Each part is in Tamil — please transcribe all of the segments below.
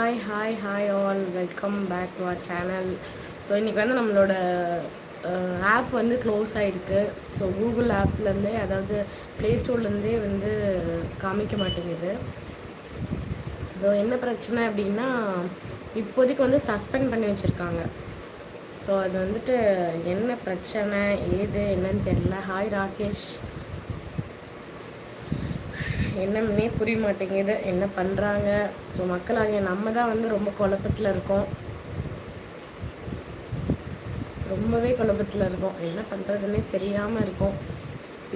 Hi hi hi all welcome back to our channel so இன்றைக்கி வந்து நம்மளோட ஆப் வந்து க்ளோஸ் ஆகிருக்கு ஸோ கூகுள் ஆப்லேருந்தே அதாவது ப்ளே ஸ்டோர்லேருந்தே வந்து காமிக்க மாட்டேங்குது. ஸோ என்ன பிரச்சனை அப்படின்னா இப்போதைக்கு வந்து சஸ்பெண்ட் பண்ணி வச்சுருக்காங்க. ஸோ அது வந்துட்டு என்ன பிரச்சனை ஏது என்னன்னு தெரியல. ஹாய் ராகேஷ் என்னன்னே புரிய மாட்டேங்குது என்ன பண்ணுறாங்க ஸோ மக்களாகிய நம்ம தான் வந்து ரொம்ப குழப்பத்தில் இருக்கோம். ரொம்பவே குழப்பத்தில் இருக்கோம். என்ன பண்ணுறதுன்னே தெரியாமல் இருக்கும்.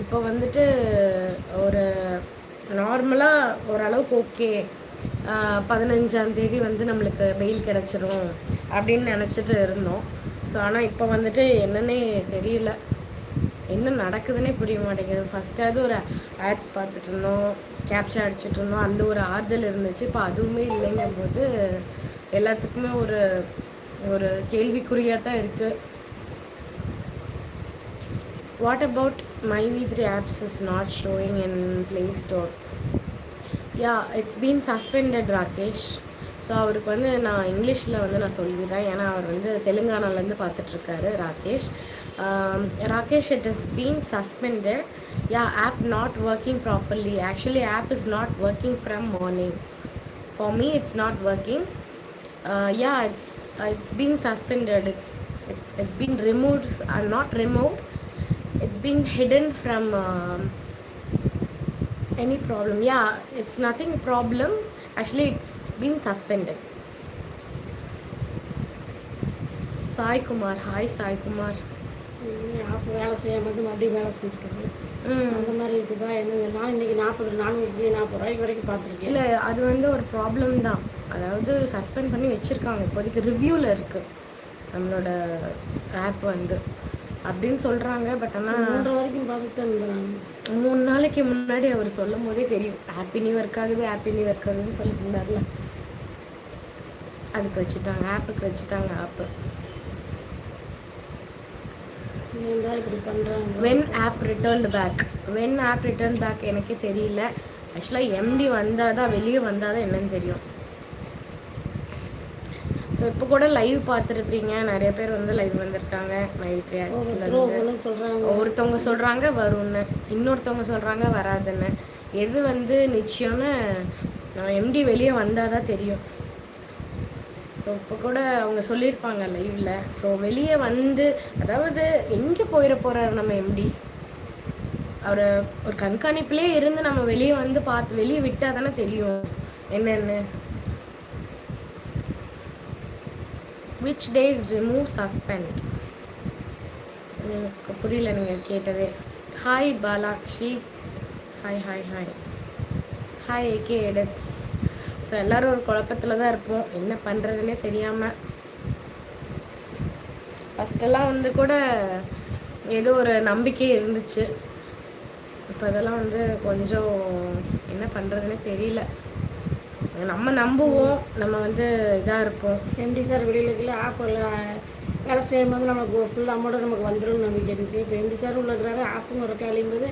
இப்போ வந்துட்டு ஒரு நார்மலாக ஓரளவுக்கு ஓகே. பதினஞ்சாம் தேதி வந்து நம்மளுக்கு வெயில் கிடச்சிரும் அப்படின்னு நினச்சிட்டு இருந்தோம். ஸோ ஆனால் இப்போ வந்துட்டு என்னன்னே தெரியல. என்ன நடக்குதுன்னே புரிய மாட்டேங்குது. ஃபஸ்ட்டாவது ஒரு ஆட்ஸ் பார்த்துட்டு இருந்தோம். கேப்சர் அடிச்சுட்டு இருந்தோம். அந்த ஒரு ஆறுதல் இருந்துச்சு. இப்போ அதுவுமே இல்லைங்கும் போது எல்லாத்துக்குமே ஒரு ஒரு கேள்விக்குறியாக தான் இருக்குது what about my V three apps is not showing in play store ya it's been suspended Rakesh so அவருக்கு வந்து நான் இங்கிலீஷில் வந்து நான் சொல்லிடுறேன். ஏன்னா அவர் வந்து தெலுங்கானாலேருந்து பார்த்துட்ருக்காரு Rakesh Um, Rakesh, it has been suspended. Yeah, app not working properly. Actually, app is not working from morning. For me, it's not working. Uh, yeah, it's uh, it's been suspended. It's it, has been removed. Uh, not removed. It's been hidden from uh, any problem. Yeah, it's nothing problem. Actually, it's been suspended. Sai Kumar. Hi, Sai Kumar. App வேலை செய்யாமல் மறுபடியும் வேலை செஞ்சுருக்குது அந்த மாதிரி இருக்குதா என்ன நான் இன்னைக்கு நாற்பது நானூற்றி நாற்பது ரூபாய்க்கு வரைக்கும் பார்த்துருக்கேன். இல்லை அது வந்து ஒரு ப்ராப்ளம் தான். அதாவது சஸ்பெண்ட் பண்ணி வச்சுருக்காங்க. இப்போதைக்கு ரிவ்யூவில் இருக்குது நம்மளோட ஆப் வந்து. அப்படின்னு சொல்கிறாங்க பட் ஆனால் மூன்றரை வரைக்கும் பார்த்துட்டு இருந்தேன் மூணு நாளைக்கு முன்னாடி அவர் சொல்லும் போதே தெரியும். ஹாப்பி நியூ இயர்க் ஆகுது ஹாப்பி நியூ இயர்க் ஆகுதுன்னு சொல்லிட்டு இருந்தார்ல அதுக்கு வச்சுட்டாங்க ஆப்புக்கு வச்சுட்டாங்க ஆப்பு நான் ஏன் தான் இப்படி பண்ணுறாங்க when app returned back when app return back எனக்கே தெரியல. ஆக்சுவலாக எம்டி வந்தால் தான் வெளியே வந்தால் தான் என்னன்னு தெரியும். இப்போ கூட லைவ் பார்த்துருப்பீங்க. நிறைய பேர் வந்து லைவ் வந்திருக்காங்க. ஒருத்தவங்க சொல்கிறாங்க வரும்னு. இன்னொருத்தவங்க சொல்கிறாங்க வராதுன்னு. எது வந்து நிச்சயம்னு எம்டி வெளியே வந்தால் தான் தெரியும். ஸோ இப்போ கூட அவங்க சொல்லியிருப்பாங்க லைவில் ஸோ வெளியே வந்து அதாவது எங்கே போயிட போகிறாரு நம்ம எம்டி அவர் ஒரு கண்காணிப்புலேயே இருந்து நம்ம வெளியே வந்து பார்த்து வெளியே விட்டால் தானே தெரியும். என்னென்னு விச் டேஸ் ரிமூவ் சஸ்பெண்ட் எனக்கு புரியல நீங்கள் கேட்டதே. Hi Balakshi hi hi hi hi AK எடட்ஸ் so எல்லோரும் ஒரு குழப்பத்தில் தான் இருப்போம். என்ன பண்ணுறதுனே தெரியாமல் ஃபஸ்ட்டெல்லாம் வந்து கூட ஏதோ ஒரு நம்பிக்கை இருந்துச்சு. இப்போ இதெல்லாம் வந்து கொஞ்சம் என்ன பண்ணுறதுனே தெரியல. நம்ம நம்புவோம். நம்ம வந்து இதாக இருப்போம். எம்டி சார் வெளியில் ஆப்பில் வேலை செய்யும்போது நமக்கு ஃபுல் அமௌண்ட் நமக்கு வந்துடும் நம்பிக்கை இருந்துச்சு. இப்போ எம்டி சார் உள்ள இருக்கிறாரு ஆப்பும் ஒரு வேலையும் போது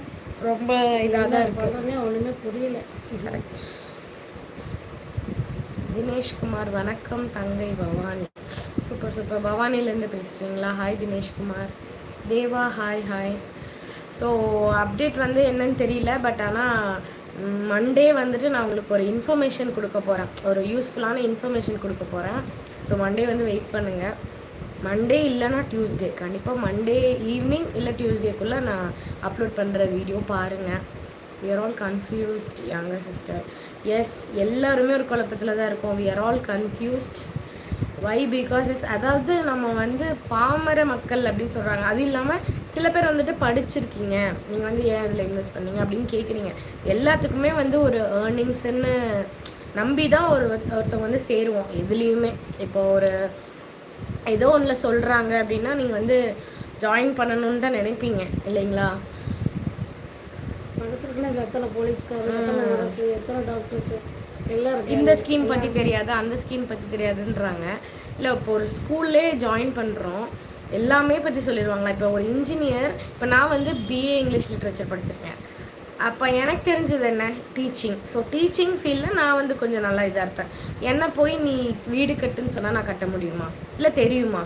ரொம்ப இதாக தான் பண்ணுறதுனே ஒன்றுமே புரியல. கரெக்ட் தினேஷ்குமார் வணக்கம் தங்கை பவானி. சூப்பர் சூப்பர் பவானிலேருந்து பேசுகிறீங்களா hi Dineshkumar. Deva hi hi so update வந்து என்னன்னு தெரியல பட் ஆனால் மண்டே வந்துட்டு நான் உங்களுக்கு ஒரு இன்ஃபர்மேஷன் கொடுக்க போகிறேன் ஒரு யூஸ்ஃபுல்லான இன்ஃபர்மேஷன் கொடுக்க போகிறேன் ஸோ மண்டே வந்து வெயிட் பண்ணுங்கள் மண்டே இல்லைனா டியூஸ்டே கண்டிப்பாக மண்டே ஈவினிங் இல்லை டியூஸ்டேக்குள்ளே நான் அப்லோட் பண்ணுற வீடியோ பாருங்கள் you are all confused younger sister yes எல்லாருமே ஒரு குழப்பத்தில் தான் இருக்கோம். We are all confused why because is அதாவது நம்ம வந்து பாமர மக்கள் அப்படின்னு சொல்கிறாங்க அதுவும் இல்லாமல் சில பேர் வந்துட்டு படிச்சிருக்கீங்க. நீங்கள் வந்து ஏன் அதில் இன்வெஸ்ட் பண்ணீங்க அப்படின்னு கேட்குறீங்க எல்லாத்துக்குமே வந்து ஒரு ஏர்னிங்ஸ்ன்னு நம்பி தான் ஒரு ஒருத்தவங்க வந்து சேருவோம். எதுலேயுமே. இப்போ ஒரு ஏதோ ஒன்றில் சொல்கிறாங்க அப்படின்னா நீங்கள் வந்து ஜாயின் பண்ணணும்னு தான் நினைப்பீங்க. இல்லைங்களா? படிச்சிருக்குன்னா இது எத்தனை போலீஸ்காரர் எத்தனை நர்ஸு எத்தனை டாக்டர்ஸு எல்லாம் இருக்கு. இந்த ஸ்கீம் பற்றி தெரியாது அந்த ஸ்கீம் பற்றி தெரியாதுன்றாங்க. இல்லை இப்போ ஒரு ஸ்கூல்லே ஜாயின் பண்ணுறோம் எல்லாமே பற்றி சொல்லிடுவாங்களா? இப்போ ஒரு இன்ஜினியர் இப்போ நான் வந்து பிஏ இங்கிலீஷ் லிட்ரேச்சர் படிச்சிருக்கேன். அப்போ எனக்கு தெரிஞ்சது என்ன? டீச்சிங் ஸோ டீச்சிங் ஃபீல்டில் நான் வந்து கொஞ்சம் நல்லா இதாக இருப்பேன். என்ன போய் நீ வீடு கட்டுன்னு சொன்னால் நான் கட்ட முடியுமா? இல்லை தெரியுமா?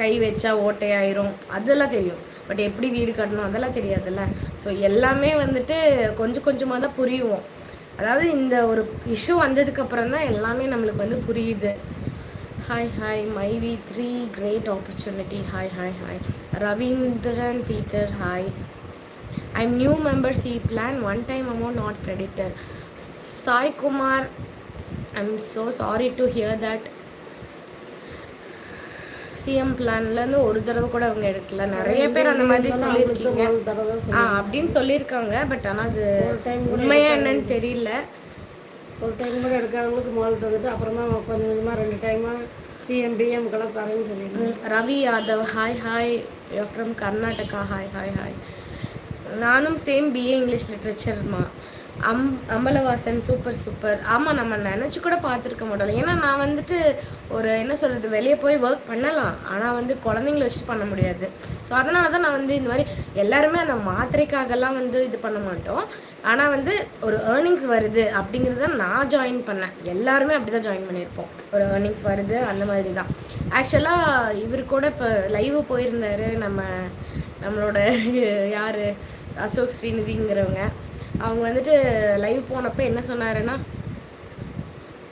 கை வச்சா ஓட்டையாயிரும். அதெல்லாம் தெரியும். பட் எப்படி வீடு கட்டணும் அதெல்லாம் தெரியாதுல்ல. ஸோ எல்லாமே வந்துட்டு கொஞ்சம் கொஞ்சமாக தான் புரியும் அதாவது இந்த ஒரு இஷ்யூ வந்ததுக்கப்புறம் தான் எல்லாமே நம்மளுக்கு வந்து புரியுது. Hi hi my V three great opportunity hi hi hi Ravindran Peter hi I am new member C plan one time amount not creditor Saikumar I am so sorry to hear that CM பிளான்லேருந்து ஒரு தடவை கூட அவங்க எடுக்கல. நிறைய பேர் அந்த மாதிரி சொல்லியிருக்கீங்க. ஆ அப்படின்னு சொல்லியிருக்காங்க. பட் ஆனால் அது ஒரு டைம் கூட உண்மையா என்னன்னு தெரியல. ஒரு டைம் கூட எடுக்காதவங்களுக்கு முதல் தந்துட்டு அப்புறமா கொஞ்சம் கொஞ்சமாக ரெண்டு டைமாக சிஎம் பிஎம்க்கெல்லாம் தரேன்னு சொல்லிடுங்க ம், Ravi Yadav hi hi from Karnataka hi hi hi நானும் சேம் பிஏ இங்கிலீஷ் லிட்ரேச்சர்மா அம் அம்பலவாசன் சூப்பர் சூப்பர் ஆமாம் நம்ம நினச்சி கூட பார்த்துருக்க மாட்டோம். ஏன்னா நான் வந்துட்டு ஒரு என்ன சொல்கிறது வெளியே போய் ஒர்க் பண்ணலாம். ஆனால் வந்து குழந்தைங்கள வச்சுட்டு பண்ண முடியாது. ஸோ அதனால தான் நான் வந்து இந்த மாதிரி எல்லாருமே அந்த மாத்திரைக்காகலாம் வந்து இது பண்ண மாட்டோம். ஆனால் வந்து ஒரு ஏர்னிங்ஸ் வருது அப்படிங்கிறத நான் ஜாயின் பண்ணேன். எல்லாருமே அப்படி தான் ஜாயின் பண்ணியிருப்போம். ஒரு ஏர்னிங்ஸ் வருது அந்த மாதிரி தான் ஆக்சுவலாக இவர் கூட இப்போ லைவ் போயிருந்தார். நம்ம நம்மளோட யார்? அசோக் ஸ்ரீநிதிங்கிறவங்க. அவங்க வந்துட்டு லைவ் போனப்போ என்ன சொன்னாருன்னா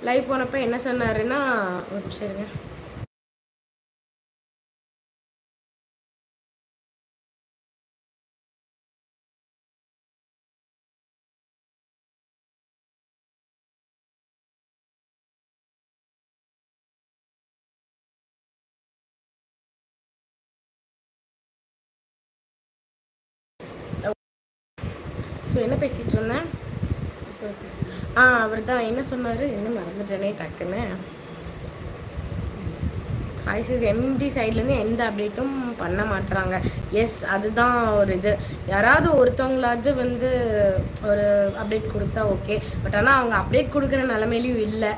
லைவ் போனப்போ என்ன சொன்னாருன்னா சரிங்க நிமிஷம் இருங்க ஸோ என்ன பேசிகிட்டு இருந்தேன் ஆ அவர் தான் என்ன சொன்னார்? என்ன மறந்துட்டேனே டக்குன்னு. ஐசிஸ் எம்டி சைட்லேருந்து எந்த அப்டேட்டும் பண்ண மாட்றாங்க. எஸ் அதுதான் ஒரு இது. யாராவது ஒருத்தவங்களாவது வந்து ஒரு அப்டேட் கொடுத்தா ஓகே பட் ஆனால் அவங்க அப்டேட் கொடுக்குற நிலமையிலையும் இல்லை.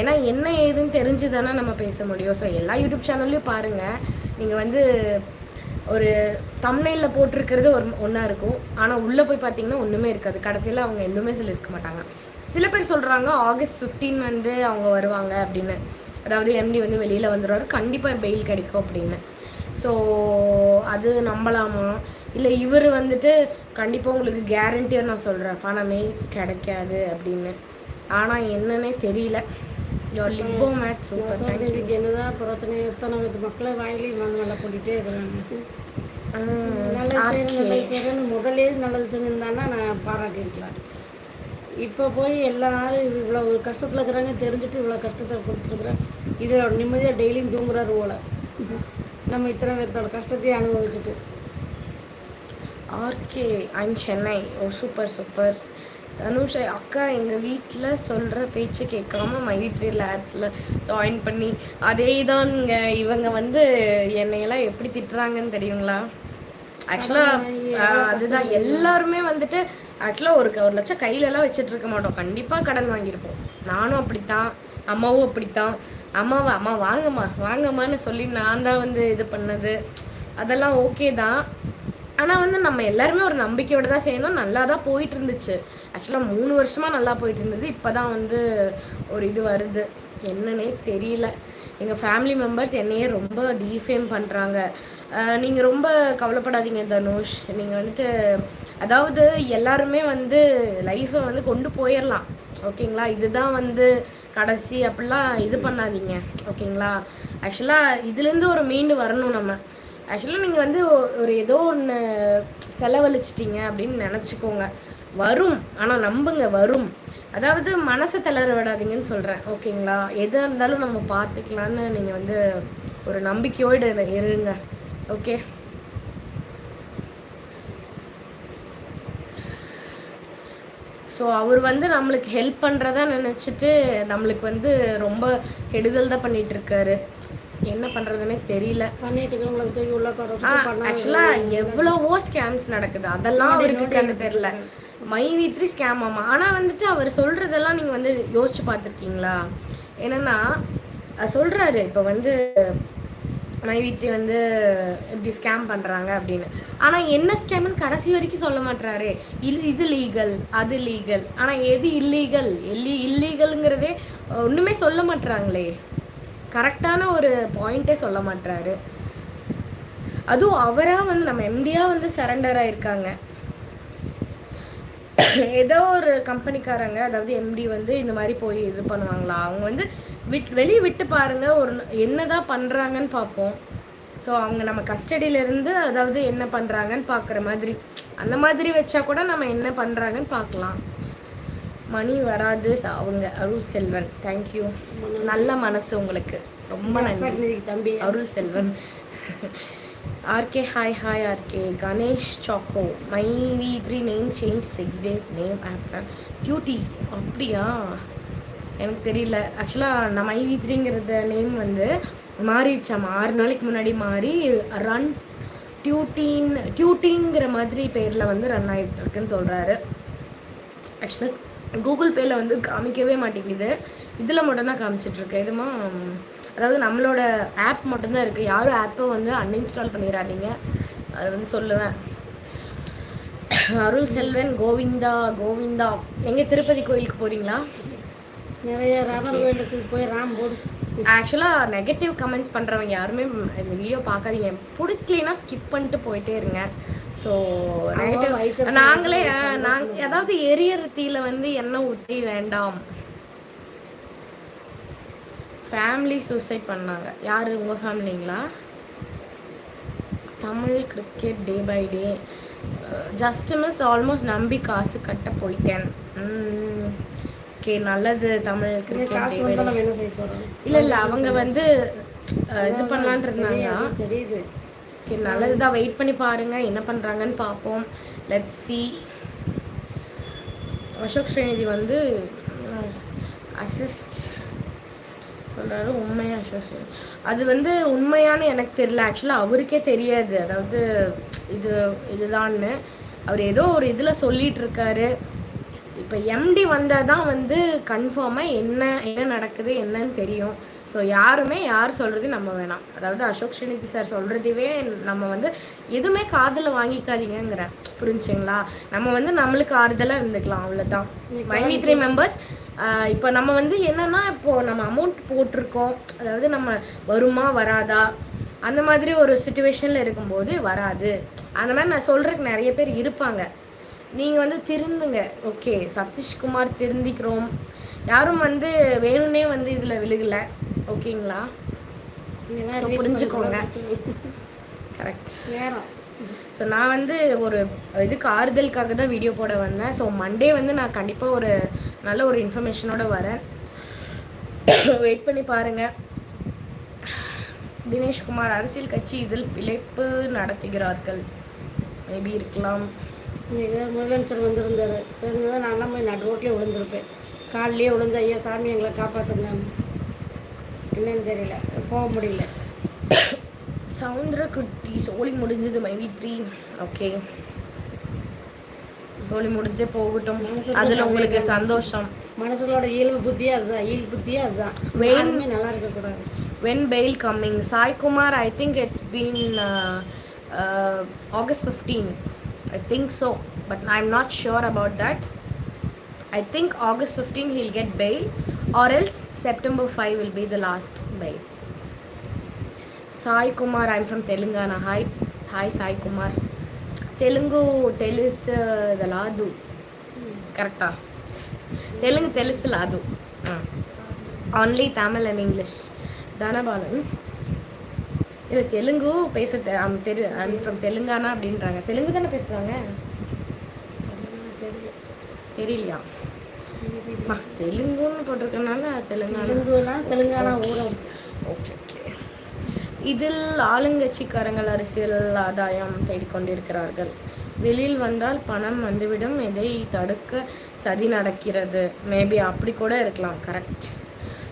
ஏன்னா என்ன ஏதுன்னு தெரிஞ்சு தானே நம்ம பேச முடியும். ஸோ எல்லா யூடியூப் சேனல்லையும் பாருங்கள் நீங்கள் வந்து ஒரு தமிழில் போட்டிருக்கிறது ஒரு ஒன்றா இருக்கும். ஆனால் உள்ளே போய் பார்த்தீங்கன்னா ஒன்றுமே இருக்காது. கடைசியில் அவங்க எதுவுமே சொல்லியிருக்க மாட்டாங்க. சில பேர் சொல்கிறாங்க ஆகஸ்ட் 15 வந்து அவங்க வருவாங்க அப்படின்னு. அதாவது எம்டி வந்து வெளியில் வந்துடுவார் கண்டிப்பாக பெயில் கிடைக்கும் அப்படின்னு. ஸோ அது நம்பலாமா? இல்லை இவர் வந்துட்டு கண்டிப்பாக உங்களுக்கு கேரண்டியாக நான் சொல்கிறேன் பணமே கிடைக்காது அப்படின்னு. ஆனால் என்னன்னே தெரியல. லிப்போ மேட் சூப்பர் இதுக்கு என்னதான் பிரச்சனை வித மக்களை வாயிலையும் வந்து நல்லா கூட்டிகிட்டே இருக்கிறாங்க நல்லது செய்யணும் நல்லது செய்யணும்னு முதலே நல்லது செஞ்சிருந்தான்னா நான் பாராட்டியிருக்கலாம் இப்போ போய் எல்லா நாளும் இவ்வளோ கஷ்டத்தில் இருக்கிறாங்க தெரிஞ்சுட்டு இவ்வளோ கஷ்டத்தை கொடுத்துருக்குறேன் இதில் நிம்மதியாக டெய்லியும் தூங்குறாரு போல. நம்ம இத்தனை பேர்த்தோட கஷ்டத்தையும் அனுபவிச்சுட்டு. RK I'm Chennai oh super super Dhanush அக்கா எங்கள் வீட்டில் சொல்கிற பேச்சு கேட்காம மை லேப்ஸில் ஜாயின் பண்ணி அதே தான்ங்க இவங்க வந்து என்னையெல்லாம் எப்படி திட்டுறாங்கன்னு தெரியுங்களா? ஆக்சுவலாக அதுதான். எல்லாருமே வந்துட்டு ஆக்சுவலாக ஒரு ஒரு லட்சம் கையிலலாம் வச்சுட்டு இருக்க மாட்டோம். கண்டிப்பாக கடன் வாங்கியிருப்போம். நானும் அப்படித்தான். அம்மாவும் அப்படித்தான். அம்மாவை அம்மா வாங்கம்மா வாங்கம்மான்னு சொல்லி நான் தான் வந்து இது பண்ணது. அதெல்லாம் ஓகே தான். ஆனால் வந்து நம்ம எல்லாருமே ஒரு நம்பிக்கையோட தான் செய்யணும் நல்லா தான் போயிட்டு இருந்துச்சு ஆக்சுவலாக மூணு வருஷமாக நல்லா போயிட்டு இருந்தது இப்போ தான் வந்து ஒரு இது வருது. என்னன்னே தெரியல. எங்கள் ஃபேமிலி மெம்பர்ஸ் என்னையே ரொம்ப டீஃபேம் பண்ணுறாங்க நீங்கள் ரொம்ப கவலைப்படாதீங்க தனுஷ். நீங்கள் வந்துட்டு அதாவது எல்லாருமே வந்து லைஃப்பை வந்து கொண்டு போயிடலாம் ஓகேங்களா இதுதான் வந்து கடைசி. அப்படிலாம் இது பண்ணாதீங்க. ஓகேங்களா ஆக்சுவலாக இதுலேருந்து ஒரு மீண்டு வரணும் நம்ம. ஆக்சுவலாக நீங்கள் வந்து ஒரு ஏதோ ஒன்று செலவழிச்சிட்டீங்க அப்படின்னு நினச்சிக்கோங்க. வரும். ஆனால் நம்புங்க வரும். அதாவது மனசை தளர விடாதீங்கன்னு சொல்கிறேன் ஓகேங்களா? எதாக இருந்தாலும் நம்ம பார்த்துக்கலான்னு நீங்கள் வந்து ஒரு நம்பிக்கையோடு இருங்க. ஓகே? ஸோ அவர் வந்து நம்மளுக்கு ஹெல்ப் பண்ணுறதா நினச்சிட்டு நம்மளுக்கு வந்து ரொம்ப கெடுதல் தான் பண்ணிகிட்ருக்காரு இருக்காரு. என்ன பண்ணுறதுனே தெரியல. ஆக்சுவலாக எவ்வளவோ ஸ்கேம்ஸ் நடக்குது. அதெல்லாம் அவருக்கு கண்ணு தெரில மை வி த்ரீ ஸ்கேம் ஆமா. ஆனால் வந்துட்டு அவர் சொல்கிறதெல்லாம் நீங்கள் வந்து யோசிச்சு பார்த்துருக்கீங்களா? என்னன்னா சொல்றாரு. இப்போ வந்து மைவித்ரி வந்து இப்படி ஸ்கேம் பண்ணுறாங்க அப்படின்னு. ஆனால் என்ன ஸ்கேம்னு கடைசி வரைக்கும் சொல்ல மாட்டாரு இல் இது லீகல் அது லீகல் ஆனால் எது இல்லீகல் இல்லி இல்லீகலுங்கிறதே ஒன்றுமே சொல்ல மாட்றாங்களே. கரெக்டான ஒரு பாயிண்ட்டே சொல்ல மாட்டுறாரு அதுவும் அவராக வந்து நம்ம எம்டியாக வந்து சரண்டர் ஆகிருக்காங்க ஏதோ ஒரு கம்பெனிக்காரங்க அதாவது எம்டி வந்து இந்த மாதிரி போய் இது பண்ணுவாங்களா? அவங்க வந்து விட் வெளியே விட்டு பாருங்கள் ஒரு என்னதான் பண்ணுறாங்கன்னு பார்ப்போம். ஸோ அவங்க நம்ம கஸ்டடியிலேருந்து அதாவது என்ன பண்ணுறாங்கன்னு பார்க்குற மாதிரி அந்த மாதிரி வச்சா கூட நம்ம என்ன பண்ணுறாங்கன்னு பார்க்கலாம். மணி வராது அவங்க அருள் செல்வன். தேங்க்யூ நல்ல மனசு உங்களுக்கு. ரொம்ப நன்றி. தம்பி. Arul Selvan. RK hi hi RK Ganesh Chacko. My V three name change six days name of duty அப்படியா? எனக்கு தெரியல. ஆக்சுவலாக நான் மை வி த்ரீங்கிறத நேம் வந்து மாறிடுச்சாம். ஆறு நாளைக்கு முன்னாடி மாறி ரன் டியூட்டின் டியூட்டிங்கிற மாதிரி பேரில் வந்து ரன் ஆகிட்டு இருக்குன்னு சொல்கிறாரு ஆக்சுவலாக கூகுள் பேயில் வந்து காமிக்கவே மாட்டேங்குது. இதில் மட்டும்தான் காமிச்சிட்ருக்கு இதுமா அதாவது நம்மளோட ஆப் மட்டும்தான் இருக்குது யாரும் ஆப்பை வந்து அன்இன்ஸ்டால் பண்ணிடாதீங்க அது வந்து சொல்லுவேன். அருள் செல்வன் கோவிந்தா கோவிந்தா. எங்கே திருப்பதி கோயிலுக்கு போகிறீங்களா நிறைய ராமர் கோயிலுக்கு போய் ராம் போடு. ஆக்சுவலாக நெகட்டிவ் கமெண்ட்ஸ் பண்ணுறவங்க யாருமே இந்த வீடியோ பார்க்காதீங்க. பிடிக்கலைன்னா ஸ்கிப் பண்ணிட்டு போயிட்டே இருங்க. ஸோ வயித்துல நாங்களே நாங்கள் அதாவது எரியற தீயில வந்து எண்ணெய் ஊற்றி வேண்டாம். ஃபேமிலி சூசைட் பண்ணாங்க. யார்? உங்கள் ஃபேமிலிங்களா Tamil cricket day by day just miss almost நம்பி காசு கட்ட போயிட்டேன். ஓகே நல்லது தமிழ் கிரிக்கெட் இல்ல இல்ல அவங்க வந்து இது பண்ணலான் இருந்தாங்க ஓகே ஓகே நல்லதுதான். வெயிட் பண்ணி பாருங்க என்ன பண்றாங்கன்னு பார்ப்போம். லெட் சி அசோக் ஸ்ரீநிதி வந்து அசிஸ்ட் சொல்றாரு உண்மையா அசோக் ஸ்ரீநிதி அது வந்து உண்மையான எனக்கு தெரியல. ஆக்சுவலாக அவருக்கே தெரியாது. அதாவது இது இதுதான்னு. அவர் ஏதோ ஒரு இதில் சொல்லிட்டு இருக்காரு. இப்போ எம்டி வந்தால் தான் வந்து கன்ஃபார்மாக என்ன என்ன நடக்குது என்னன்னு தெரியும். ஸோ யாருமே யார் சொல்கிறது நம்ம வேணாம். அதாவது அசோக் ஸ்ரீநிதி சார் சொல்கிறதுவே நம்ம வந்து எதுவுமே காதில் வாங்கிக்காதீங்கங்கிற. புரிஞ்சுங்களா? நம்ம வந்து நம்மளுக்கு ஆறுதலாக இருந்துக்கலாம் அவ்வளோதான் மைவி த்ரீ மெம்பர்ஸ் இப்போ நம்ம வந்து என்னன்னா இப்போ நம்ம அமௌண்ட் போட்டிருக்கோம். அதாவது நம்ம வருமா வராதா? அந்த மாதிரி ஒரு சுச்சுவேஷனில் இருக்கும்போது வராது. அந்த மாதிரி நான் சொல்கிறதுக்கு நிறைய பேர் இருப்பாங்க. நீங்கள் வந்து திருந்துங்க. ஓகே சதீஷ்குமார் திருந்திக்கிறோம். யாரும் வந்து வேணும்னே வந்து இதில் விழுகல. ஓகேங்களா? இதெல்லாம் புரிஞ்சுக்கோங்க. கரெக்ட் நேரம் ஸோ நான் வந்து ஒரு இதுக்கு ஆறுதலுக்காக தான் வீடியோ போட வந்தேன். ஸோ மண்டே வந்து நான் கண்டிப்பாக ஒரு நல்ல ஒரு இன்ஃபர்மேஷனோட வரேன். வெயிட் பண்ணி பாருங்க. தினேஷ்குமார் அரசியல் கட்சி இதில் பிழைப்பு நடத்துகிறார்கள். மேபி இருக்கலாம். முதலமைச்சர் வந்திருந்தாரு. இருந்தது நான்லாம் போய் நடு ரோட்லேயே விழுந்திருப்பேன். காலிலேயே விழுந்து ஐயா சாமி எங்களை காப்பாற்றுங்க என்னன்னு தெரியல. போக முடியல. சவுந்தர குட்டி சோலி முடிஞ்சது மைவி த்ரீ ஓகே சோலி முடிஞ்சே போகட்டும். அதில் உங்களுக்கு சந்தோஷம். மனசுகளோட இயல்பு புத்தியே அதுதான். இயல்பு புத்தியே அதுதான். வெயில் யாருமே நல்லா இருக்கக்கூடாது. coming sai kumar i think it's been uh, uh, august 15 i think so but i'm not sure about that. i think august 15 he'll get bail or else september 5 will be the last bail sai kumar i'm from telangana hi hi sai kumar telugu తెలుసు లాదు కరెక్టా తెలుగు తెలుసు లాదు only Tamil and English Dhanapalan இல்லை தெலுங்கு பேச தெ- அவன் தெரு ஐம் ஃப்ரம் தெலுங்கானா அப்படின்றாங்க தெலுங்கு தானே பேசுவாங்க தெரியலையா அம்மா, தெலுங்குன்னு போட்டிருக்கனால தெலுங்கானா. தெலுங்குனா ஊரம் ஓகே ஓகே. இதில் ஆளுங்கட்சிக்காரங்கள் அரசியல் ஆதாயம் தேடிக்கொண்டிருக்கிறார்கள். வெளியில் வந்தால் பணம் வந்துவிடும் இதை தடுக்க சதி நடக்கிறது? மேபி அப்படி கூட இருக்கலாம் கரெக்ட்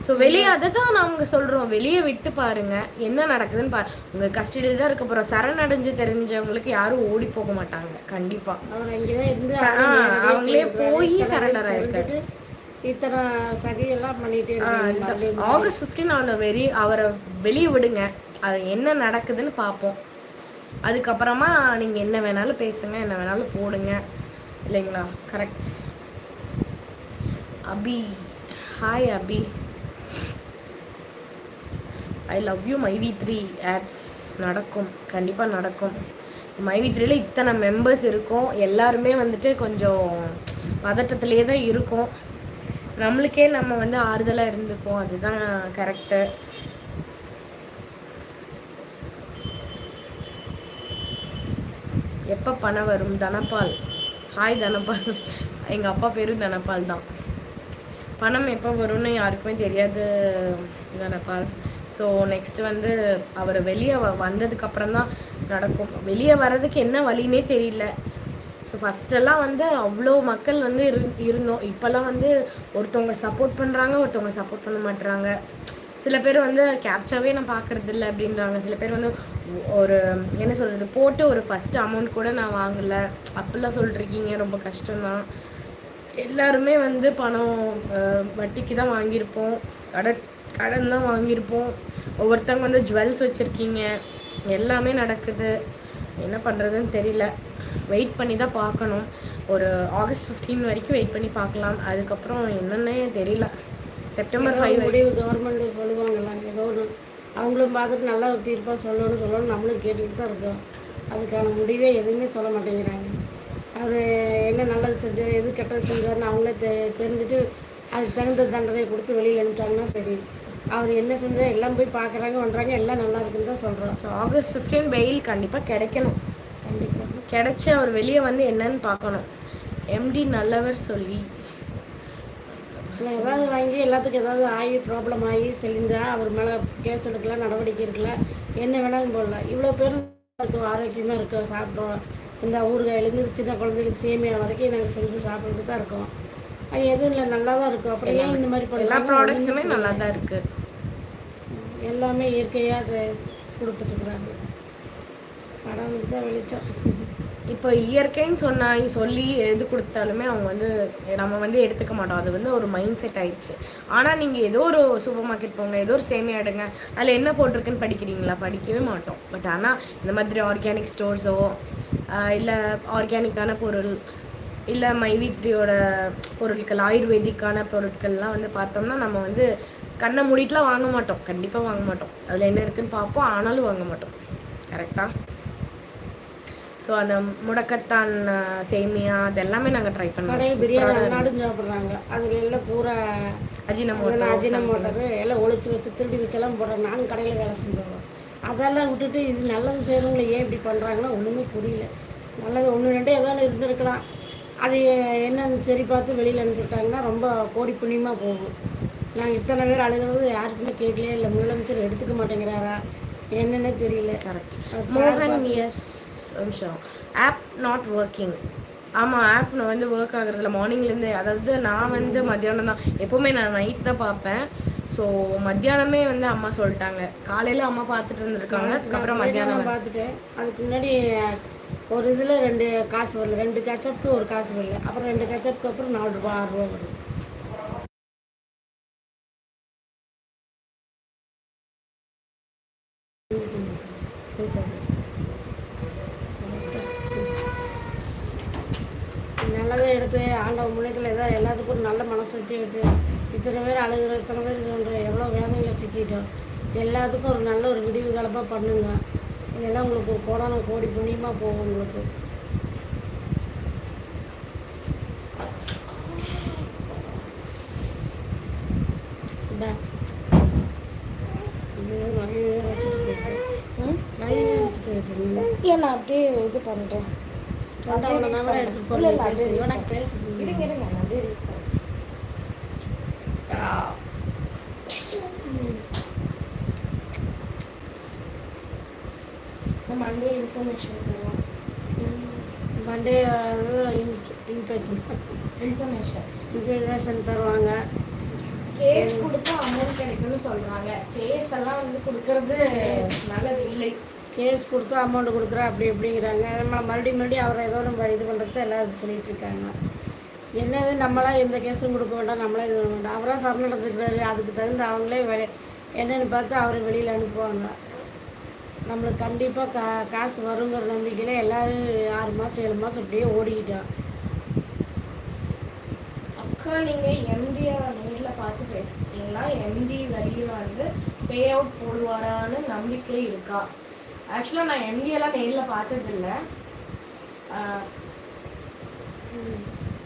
ஸோ வெளியே அதை தான் நாங்கள் சொல்கிறோம் வெளியே விட்டு பாருங்க. என்ன நடக்குதுன்னு பா உங்கள் கஸ்டடியில் தான் இருக்க போகிறோம் சரணடைஞ்சு தெரிஞ்சவங்களுக்கு யாரும் ஓடி போக மாட்டாங்க. கண்டிப்பாக அவங்களே. போய் ஆயிருக்காரு. தெரிஞ்சுட்டு இத்தனை சதியெல்லாம் பண்ணிட்டே ஆகஸ்ட் ஃபிஃப்டீன் அவனை வெறி அவரை வெளியே விடுங்க. அது என்ன நடக்குதுன்னு பார்ப்போம் அதுக்கப்புறமா நீங்கள் என்ன வேணாலும் பேசுங்க என்ன வேணாலும் போடுங்க. இல்லைங்களா? Correct Abhi. Hi Abhi. I love you my V three ads நடக்கும். கண்டிப்பாக நடக்கும். மைவி த்ரீல இத்தனை மெம்பர்ஸ் இருக்கும். எல்லாருமே வந்துட்டு கொஞ்சம் பதட்டத்திலே தான் இருக்கும். நம்மளுக்கே நம்ம வந்து ஆறுதலாக இருந்துப்போம் அதுதான் கரெக்டு எப்போ பணம் வரும்? தனபால். ஹாய் தனபால். எங்கள் அப்பா பேரும் தனபால் தான். பணம் எப்போ வரும்னு யாருக்குமே தெரியாது தனபால். ஸோ நெக்ஸ்ட் வந்து அவர் வெளியே வ வந்ததுக்கப்புறம் தான் நடக்கும். வெளியே வர்றதுக்கு என்ன வழினே தெரியல. ஸோ ஃபஸ்ட்டெல்லாம் வந்து அவ்வளோ மக்கள் வந்து இரு இருந்தோம். இப்போல்லாம் வந்து ஒருத்தவங்க சப்போர்ட் பண்ணுறாங்க ஒருத்தவங்க சப்போர்ட் பண்ண மாட்டுறாங்க சில பேர் வந்து கேப்சாவே நான் பார்க்கறது இல்லை அப்படின்றாங்க. சில பேர் வந்து ஒரு என்ன சொல்கிறது போட்டு ஒரு ஃபஸ்ட்டு அமௌண்ட் கூட நான் வாங்கலை. அப்படிலாம் சொல்லிட்டுருக்கீங்க. ரொம்ப கஷ்டம்தான். எல்லாருமே வந்து பணம் வட்டிக்கு தான் வாங்கியிருப்போம். கடன் கடன் தான் வாங்கியிருப்போம். ஒவ்வொருத்தவங்க வந்து ஜுவல்ஸ் வச்சுருக்கீங்க. எல்லாமே நடக்குது. என்ன பண்ணுறதுன்னு தெரியல. வெயிட் பண்ணி தான் பார்க்கணும். ஒரு ஆகஸ்ட் 15 வரைக்கும் வெயிட் பண்ணி பார்க்கலாம். அதுக்கப்புறம் என்னன்னே தெரியல. செப்டம்பர் ஃபைவ் முடிவு கவர்மெண்ட் சொல்லுவாங்கல்ல ஏதோ ஒன்று அவங்களும் பார்த்துட்டு நல்ல தீர்ப்பாக சொல்லணும் சொல்லணும் நம்மளும் கேட்டுக்கிட்டு தான் இருக்கோம். அதுக்கான முடிவே எதுவுமே சொல்ல மாட்டேங்கிறாங்க. அது என்ன நல்லது செஞ்சார் எது கெட்டது செஞ்சாருன்னு அவங்களே தெ தெரிஞ்சுட்டு அதுக்கு தகுந்த தண்டனை கொடுத்து வெளியில் அனுப்பிட்டாங்கன்னா சரி. அவர் என்ன செஞ்சால் எல்லாம் போய் பார்க்குறாங்க பண்ணுறாங்க எல்லாம் நல்லா இருக்குன்னு தான் சொல்கிறோம் ஸோ ஆகஸ்ட் 15 வெயில் கண்டிப்பாக கிடைக்கணும். கண்டிப்பாக கிடைச்சி அவர் வெளியே வந்து என்னன்னு பார்க்கணும். எம்டி நல்லவர் சொல்லி. ஏதாவது வாங்கி எல்லாத்துக்கும் ஏதாவது ஆகி ப்ராப்ளம் ஆகி செலிந்தா அவர் மேலே கேஸ் எடுக்கலாம் நடவடிக்கை எடுக்கலாம் என்ன வேணாலும் போடலாம். இவ்வளோ பேரும் இருக்கும் ஆரோக்கியமாக இருக்கோம் சாப்பிட்றோம் இந்த ஊறுகாயிலேருந்து சின்ன குழந்தைகளுக்கு சேமியா வரைக்கும் நாங்கள் செஞ்சு சாப்பிட்டுட்டு தான் இருக்கோம். எதுவும் இல்லை நல்லா தான் இருக்கும் ஏன் இந்த மாதிரி எல்லா ப்ராடக்ட்ஸுமே நல்லா தான் இருக்குது எல்லாமே இயற்கையாக கொடுத்துட்ருக்குறாங்க படம் தான் வெளிச்சம். இப்போ இயற்கைன்னு சொன்னால் சொல்லி எழுதி கொடுத்தாலுமே அவங்க வந்து நம்ம வந்து எடுத்துக்க மாட்டோம். அது வந்து ஒரு மைண்ட் செட் ஆயிடுச்சு. ஆனால் நீங்கள் ஏதோ ஒரு சூப்பர் மார்க்கெட் போங்க ஏதோ ஒரு சேமியா எடுங்க. அதில் என்ன போட்டிருக்குன்னு படிக்கிறீங்களா? படிக்கவே மாட்டோம். பட் ஆனால் இந்த மாதிரி ஆர்கானிக் ஸ்டோர்ஸோ இல்லை ஆர்கானிக்கான பொருள் இல்லை மைவித்ரியோட பொருட்கள் ஆயுர்வேதிக்கான பொருட்கள்லாம் வந்து பார்த்தோம்னா நம்ம வந்து கண்ணை மூடிட்டுலாம் வாங்க மாட்டோம். கண்டிப்பாக வாங்க மாட்டோம். அதில் என்ன இருக்குன்னு பார்ப்போம். ஆனாலும் வாங்க மாட்டோம். கரெக்டாக ஸோ அந்த முடக்கத்தான் சேமியா அது எல்லாமே நாங்கள் ட்ரை கடையில் பிரியாணி அன்னாடும் சாப்பிட்றாங்க. அதில் எல்லாம் பூரா அஜினமோட்டோ அஜினமோட்டர் எல்லாம் ஒளிச்சு வச்சு திருடி வச்செல்லாம் போடுறோம் நானும் கடையில் வேலை செஞ்சோம் அதெல்லாம் விட்டுட்டு இது நல்லது செய்கிறவங்கள ஏன் இப்படி பண்ணுறாங்கன்னா ஒன்றுமே புரியல. நல்லது ஒன்று ரெண்டு ஏதோ இருந்திருக்கலாம். அது என்னன்னு சரி பார்த்து வெளியில் அனுப்பிவிட்டாங்கன்னா ரொம்ப கோடி புண்ணியமாக போகும். நாங்கள் இத்தனை பேர் அழுகிறது யாருக்குமே கேட்கலையே இல்லை. முதலமைச்சர் எடுத்துக்க மாட்டேங்கிறாரா? என்னன்னே தெரியல. கரெக்ட் மோகன் எஸ் நிமிஷம். ஆப் நாட் ஒர்க்கிங் ஆமாம் ஆப் நான் வந்து ஒர்க் ஆகுறதில்ல. மார்னிங்லேருந்து அதாவது நான் வந்து மத்தியானம் தான். எப்போவுமே நான் நைட் தான் பார்ப்பேன். ஸோ மத்தியானமே வந்து அம்மா சொல்லிட்டாங்க. காலையில் அம்மா பார்த்துட்டு இருந்திருக்காங்க. அதுக்கப்புறம் மத்தியானம் பார்த்துட்டேன். அதுக்கு முன்னாடி ஒரு இதில் ரெண்டு காசு வரல. ரெண்டு கச்சப்புக்கு ஒரு காசு வரல. அப்புறம் ரெண்டு கச்சப்புக்கு அப்புறம் நாலு ரூபா ஆறு ரூபா வருது. நல்லதை எடுத்து ஆண்டவன் முன்னேற்றத்தில் ஏதாவது எல்லாத்துக்கும் ஒரு நல்ல மனசு வச்சு வச்சு இத்தனை பேர் அழுகிறோம் இத்தனை பேர் சொல்கிற எவ்வளோ வேதனைகளை சிக்கிட்டோம். எல்லாத்துக்கும் ஒரு நல்ல ஒரு விடிவு கலப்பாக பண்ணுங்க. இதெல்லாம் உங்களுக்கு ஒரு கோடான கோடி புண்ணியமாக போகும் உங்களுக்கு இந்தா. இது நிறைய பேர் வச்சுட்டு போயிட்டு ம் நிறைய பேர் வச்சுட்டு போயிட்டு ஏன் நான் அப்படியே இது பண்ணுறேன் Monday information Monday infection information information தருவாங்க. கேஸ் கொடுத்தா அமௌண்ட் கிடைக்கும்னு சொல்றாங்க. கேஸ் எல்லாம் வந்து கொடுக்கறது நல்லது இல்லை. கேஸ் கொடுத்து அமௌண்ட் கொடுக்குறேன் அப்படி இப்படிங்கிறாங்க. நம்மளை மறுபடியும் மறுபடியும் அவரை ஏதோ நம்ம இது பண்ணுறது எல்லாம் சொல்லிகிட்டு சொல்லிட்டு இருக்காங்க. என்னது? நம்மளா எந்த கேஸும் கொடுக்க வேண்டாம் நம்மளாம் இது பண்ண வேண்டாம். அவராக சரணடைஞ்சுக்கிறாரு அதுக்கு தகுந்த அவங்களே வெளி என்னென்னு பார்த்து அவரை வெளியில் அனுப்புவாங்க. நம்மளுக்கு கண்டிப்பாக கா காசு வருங்கிற நம்பிக்கையில் எல்லோரும் ஆறு மாதம் ஏழு மாதம் அப்படியே ஓடிக்கிட்டோம் அக்கா நீங்கள் எம்டியை நேரில் பார்த்து பேசிட்டீங்களா எம்டி வெளியே வந்து பே அவுட் போடுவாரான்னு நம்பிக்கை இருக்கா? ஆக்சுவலாக நான் எல்லாம் நேரில் பார்த்ததில்ல.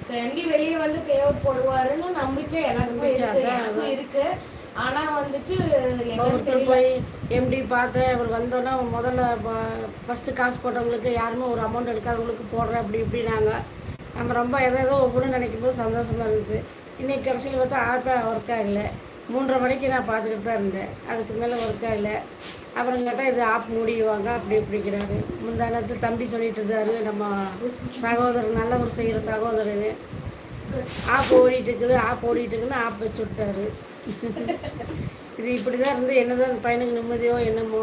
ஸோ எம்டி வெளியே வந்து பே அவுட் போடுவாருன்னு நம்பிக்கை நம்பிக்கை இருக்கு. எனக்கும் இருக்கு. ஆனா வந்துட்டு ஒருத்தர் போய் எம்டி பார்த்து அவர் வந்தோன்னே முதல்ல ஃபஸ்ட்டு காசு போட்டவங்களுக்கு யாருமே ஒரு அமௌண்ட் எடுக்காதவங்களுக்கு போடுறேன் அப்படி இப்படினாங்க நம்ம ரொம்ப எதோ ஏதோ ஒவ்வொன்றும் நினைக்கும் போது சந்தோஷமாக இருந்துச்சு. இன்னைக்கு கடைசியில் பார்த்தா ஆப்பே ஒர்க்காக இல்லை மூன்றரை மணிக்கு நான் பார்த்துக்கிட்டு தான் இருந்தேன். அதுக்கு மேலே ஒர்க்காக இல்லை அப்புறம் கேட்டால் இது ஆப் முடிவாங்க அப்படி இப்படிங்கிறாரு. முந்தா தம்பி சொல்லிட்டு இருந்தாரு நம்ம சகோதரர் நல்லவர் செய்கிற சகோதரர் ஆப் ஓடிட்டு இருக்குது ஆப் ஓடிட்டு இருக்குன்னு ஆப் வச்சு விட்டாரு. இது இப்படி தான் இருந்து என்னதான் பையனுக்கு நிம்மதியோ என்னமோ.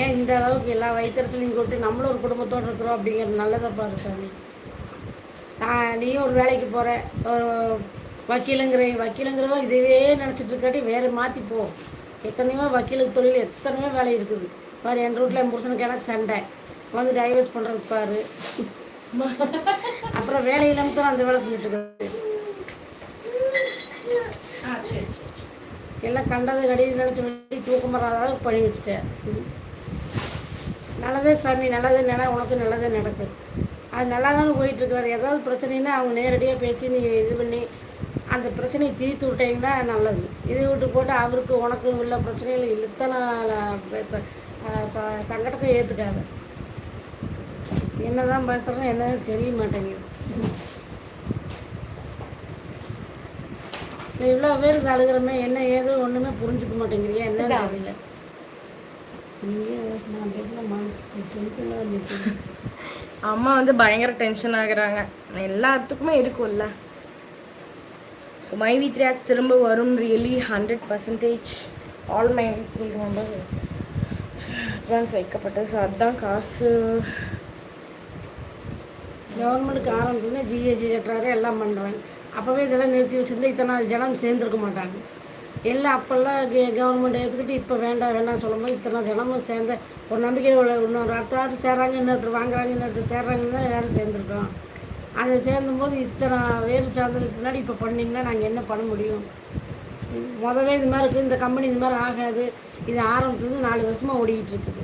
ஏன் இந்த அளவுக்கு எல்லா வயிற்றுச்சலையும் கொடுத்து நம்மளும் ஒரு குடும்பத்தோடு இருக்கிறோம் அப்படிங்கிறது நல்லதாக பாரு சாமி. நான் நீயும் ஒரு வேலைக்கு போகிற வக்கீலுங்கிற வக்கீலுங்கிறவ இதுவே நினச்சிட்டு இருக்காட்டி வேறு மாற்றி போ. எத்தனையோ வக்கீலுக்கு தொழில் எத்தனையோ வேலை இருக்குது. பாரு என் ரூட்டில் என் புருஷனுக்கு எனக்கு சண்டை. வந்து டைவர்ஸ் பண்ணுறதுக்கு பாரு. அப்புறம் வேலை இல்லாமல் தான் அந்த வேலை செஞ்சுட்டு சரி எல்லாம் கண்டதை கடியில் நினச்சி வெளியே தூக்கம் வராத அளவுக்கு பண்ணி வச்சுட்டேன். நல்லதே சாமி நல்லதே நினை உனக்கு நல்லதே நடக்கும் அது நல்லா தானே போயிட்டுருக்காரு ஏதாவது பிரச்சனைனா அவங்க நேரடியாக பேசி நீ இது பண்ணி அந்த பிரச்சனையை தீர்த்து விட்டீங்கன்னா நல்லது. இதை விட்டு போட்டு அவருக்கு உனக்கு உள்ள பிரச்சனைகள் இத்தனை சங்கடத்தை ஏற்றுக்காத என்னதான் பேசுகிறேன்னு என்னன்னு தெரிய மாட்டேங்குது. இவ்வளோ பேருக்கு அழுகிறமே என்ன ஏதோ ஒன்றுமே புரிஞ்சுக்க மாட்டேங்கிறியா? என்ன. தெரியல. அம்மா வந்து பயங்கர டென்ஷன் ஆகுறாங்க. எல்லாத்துக்குமே இருக்கும்ல. ஸோ மை வி த்ரீ திரும்ப வரும் really hundred percentage all my V three member advance வைக்கப்பட்டது. ஸோ அதுதான் காசு. கவர்மெண்ட்டுக்கு ஆரம்பிச்சுன்னா ஜிஎஸ்டி கட்டுறாரு எல்லாம் பண்ணுறேன் அப்போவே இதெல்லாம் நிறுத்தி வச்சுருந்தா இத்தனை ஜனம் சேர்ந்துருக்க மாட்டாங்க. எல்லாம் அப்போல்லாம் கவர்மெண்ட் ஏற்றுக்கிட்டு இப்போ வேண்டாம் வேண்டாம் சொல்லும்போது இத்தனை ஜனமும் சேர்ந்த ஒரு நம்பிக்கையில் உள்ள இன்னொரு அடுத்த ஆள் சேர்றாங்க இன்னொருத்தர் வாங்குறாங்க இன்னொருத்தர் சேர்றாங்கன்னு தான் எல்லோரும் சேர்ந்துருக்கோம். அதை சேர்ந்தும்போது இத்தனை வேறு சார்ந்ததுக்கு முன்னாடி இப்போ பண்ணிங்கன்னா நாங்கள் என்ன பண்ண முடியும்? முதவே இது மாதிரி இருக்குது இந்த கம்பெனி இது மாதிரி ஆகாது. இது ஆரம்பிச்சது நாலு வருஷமாக ஓடிக்கிட்டு இருக்குது.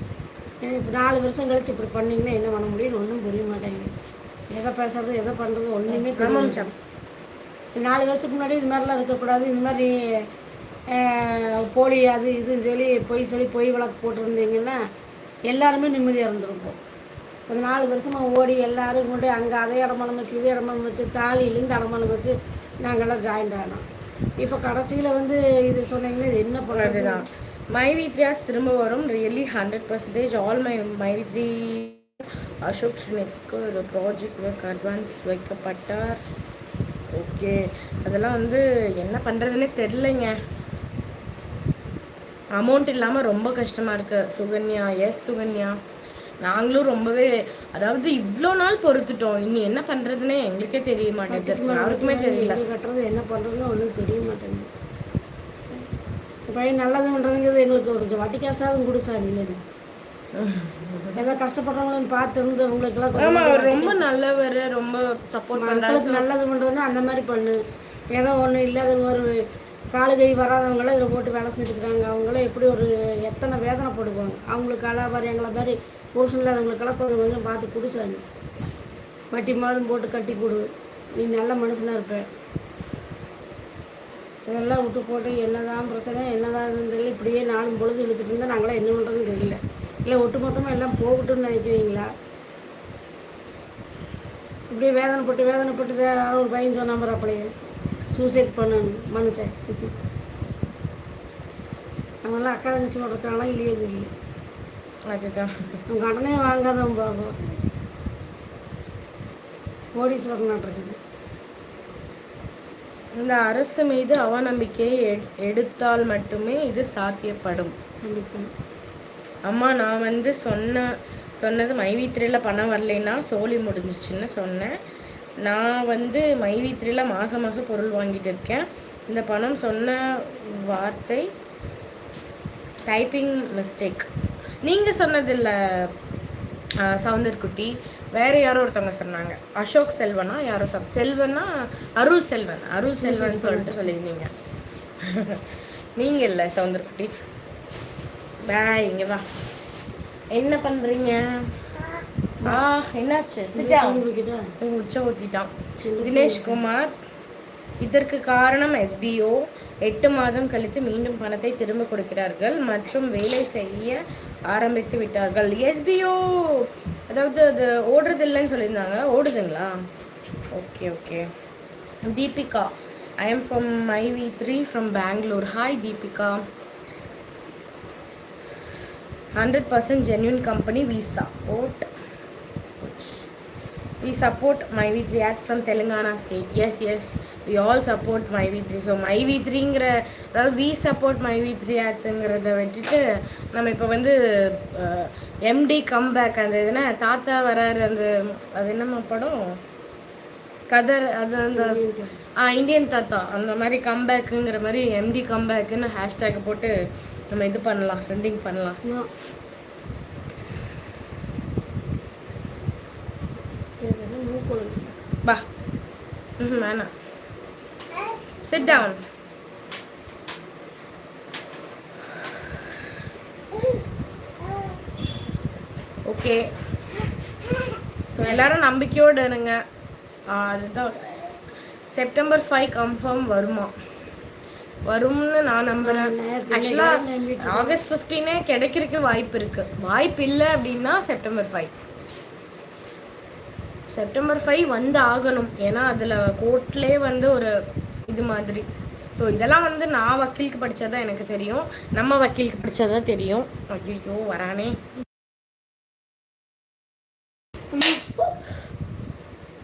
இப்போ நாலு வருஷம் கழிச்சு இப்படி பண்ணிங்கன்னா என்ன பண்ண முடியும்னு ஒன்றும் புரிய மாட்டேங்குது. எதை பேசுறது எதை பண்ணுறது ஒன்றுமே சாம் நாலு வருஷத்துக்கு முன்னாடி இது மாதிரிலாம் இருக்கக்கூடாது. இது மாதிரி போலி அது இதுன்னு சொல்லி பொய் சொல்லி பொய் வழக்கு போட்டிருந்தீங்கன்னா எல்லாருமே நிம்மதியாக இருந்திருப்போம். ஒரு நாலு வருஷமாக ஓடி எல்லோரும் கொண்டு அங்கே அதை இடமானம் வச்சு இது இடமானம் வச்சு தாலியிலேருந்து அடமானம் வச்சு நாங்கள்லாம் ஜாயின்ட் ஆனோம். இப்போ கடைசியில் வந்து இது சொன்னீங்கன்னா இது என்ன பண்ணுறது தான் மைவி வி திரும்ப வரும். Really hundred percentage all my my V three Ashok ஸ்ரீனித்க்கு ஒரு ப்ராஜெக்ட் ஒர்க் அட்வான்ஸ் வைக்கப்பட்டார் ஓகே அதெல்லாம் வந்து என்ன பண்ணுறதுனே தெரிலங்க அமௌண்ட் இல்லாமல் ரொம்ப கஷ்டமாக இருக்குது சுகன்யா எஸ் சுகன்யா. நாங்களும் ரொம்பவே அதாவது இவ்வளோ நாள் பொறுத்துட்டோம். இனி என்ன பண்ணுறதுனே எங்களுக்கே தெரிய மாட்டேங்குது. யாருக்குமே தெரியல. கட்டுறது என்ன பண்ணுறதுன்னு ஒன்றும் தெரிய மாட்டேங்குது. பையன் நல்லதுன்றதுங்கிறது எங்களுக்கு ஒரு கொஞ்சம் வட்டி காசாகவும் கொடு சாமி இல்லைன்னு ஏதோ கஷ்டப்படுறவங்களையும் பார்த்து ஆமாம் அவர் ரொம்ப நல்லவர் ரொம்ப சப்போர்ட் மக்களுக்கு நல்லது பண்ணுறதுன்னா அந்த மாதிரி பண்ணு. ஏதோ ஒன்று இல்லாதவங்க ஒரு காலு கை வராதவங்களாம் இதில் போட்டு வேலை செஞ்சுட்டு இருக்காங்க. அவங்களாம் எப்படி ஒரு எத்தனை வேதனைப்படுவாங்க அவங்களுக்கு அலாபாரி எங்களை மாதிரி புருஷன் இல்லாதவங்களுக்கெல்லாம் கொஞ்சம் கொஞ்சம் பார்த்து கொடு சாமி வட்டி மாதம் போட்டு கட்டி கொடு. நீ நல்ல மனுஷனாக இருப்ப. இதெல்லாம் விட்டு போட்டு என்னதான் பிரச்சனை என்னதான் இதுன்னு தெரியல. இப்படியே நாளும் பொழுது இழுத்துட்டு இருந்தால் நாங்களாம் என்ன பண்ணுறதுன்னு தெரியல. இல்லை ஒட்டுமொத்தமாக எல்லாம் போகட்டும்னு நினைக்கிறீங்களா? இப்படியே வேதனைப்பட்டு வேதனைப்பட்டு வேறு யாரும் ஒரு பையன் சொன்ன மாதிரி அப்படியே. சூசைட் பண்ணணும் மனுஷன். அவங்களாம் அக்கா தங்கச்சி இருக்காங்களா இல்லையே தெரியல. அதுதான் அவங்க உடனே வாங்காதவன் பாவம். கோடீஸ்வரன் இருக்குது இந்த அரசு மீது அவநம்பிக்கையை எடுத்தால் மட்டுமே இது சாத்தியப்படும். அம்மா நான் வந்து சொன்ன சொன்னது மைவித்திரையில் பணம் வரலைன்னா சோலி முடிஞ்சிச்சுன்னு சொன்னேன். நான் வந்து மைவித்திரையில் மாதம் மாதம் பொருள் வாங்கிட்டு இருக்கேன். இந்த பணம் சொன்ன வார்த்தை டைப்பிங் மிஸ்டேக் நீங்கள் சொன்னதில்ல சவுந்தர்குட்டி. வேற யாரோ ஒருத்தவங்க சொன்னாங்க. அசோக் செல்வனா யாரோ சொல் செல்வனா அருள் செல்வன். அருள் செல்வன் சொல்லிட்டு சொல்லியிருந்தீங்க. நீங்கள் இல்லை சவுந்தர்குட்டி. பாய் இங்கே வா. என்ன பண்ணுறீங்க ஆ என்னாச்சு? சிட்டா? உங்ககிட்ட உச்ச ஊத்திட்டான். தினேஷ்குமார் இதற்கு காரணம் எஸ்பிஓ எட்டு மாதம் கழித்து மீண்டும் பணத்தை திரும்ப கொடுக்கிறார்கள் மற்றும் வேலை செய்ய ஆரம்பித்து விட்டார்கள். எஸ்பிஓ அதாவது அது ஓடுறது இல்லைன்னு சொல்லியிருந்தாங்க. ஓடுதுங்களா? Okay okay. Deepika I am from my V three from Bangalore hi Deepika. Hundred percent genuine company visa vote we support my v3 ads from telangana state. Yes yes. We all support my v3 so my v3ங்கிற அதாவது we support my v3 adsங்கிறத விட்டுட்டு நம்ம இப்போ வந்து எம்டி கம்பேக் அந்த இதுனா தாத்தா வராரு அந்த அது என்னம்மா படம்? கதர் அது அந்த ஆ இந்தியன் தாத்தா. அந்த மாதிரி கம்பேக்குங்கிற மாதிரி எம்டி கம்பேக்குன்னு ஹேஷ்டேக் போட்டு நம்ம இது பண்ணலாம் ட்ரெண்டிங் பண்ணலாம். மூக்கொழுங்கு பா ம் வேணாம். சிட் டவுன் ஓகே ஸோ எல்லாரும் நம்பிக்கையோடு இருங்க. அதுதான். செப்டம்பர் ஃபைவ் கன்ஃபார்ம் வருமா? வரும்னு நான் நம்புறேன். ஆக்சுவலாக ஆகஸ்ட் ஃபிஃப்டீனே கிடைக்கிறதுக்கு வாய்ப்பு இருக்கு. வாய்ப்பு இல்லை அப்படின்னா செப்டம்பர் ஃபைவ் செப்டம்பர் ஃபைவ் வந்து ஆகணும் ஏன்னா அதில் கோர்ட்லேயே வந்து ஒரு இது மாதிரி. ஸோ இதெல்லாம் வந்து நான் வக்கீலுக்கு படித்ததான் எனக்கு தெரியும். நம்ம வக்கீலுக்கு படித்ததான் தெரியும். ஐயோ வரானே.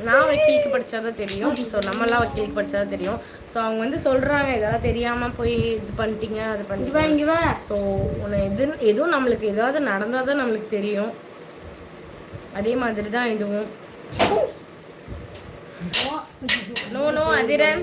நான் வக்கீலுக்கு படித்தாதான் தெரியும். ஸோ நம்மலாம் வக்கீலுக்கு படித்தாதான் தெரியும். ஸோ அவங்க வந்து சொல்கிறாங்க இதெல்லாம் தெரியாமல் போய் இது பண்ணிட்டீங்க அது பண்ணிட்டீங்க. ஸோ உன்னை எது எதுவும் நம்மளுக்கு ஏதாவது நடந்தால் தான் நம்மளுக்கு தெரியும். அதே மாதிரி தான் இதுவும். No no Athiran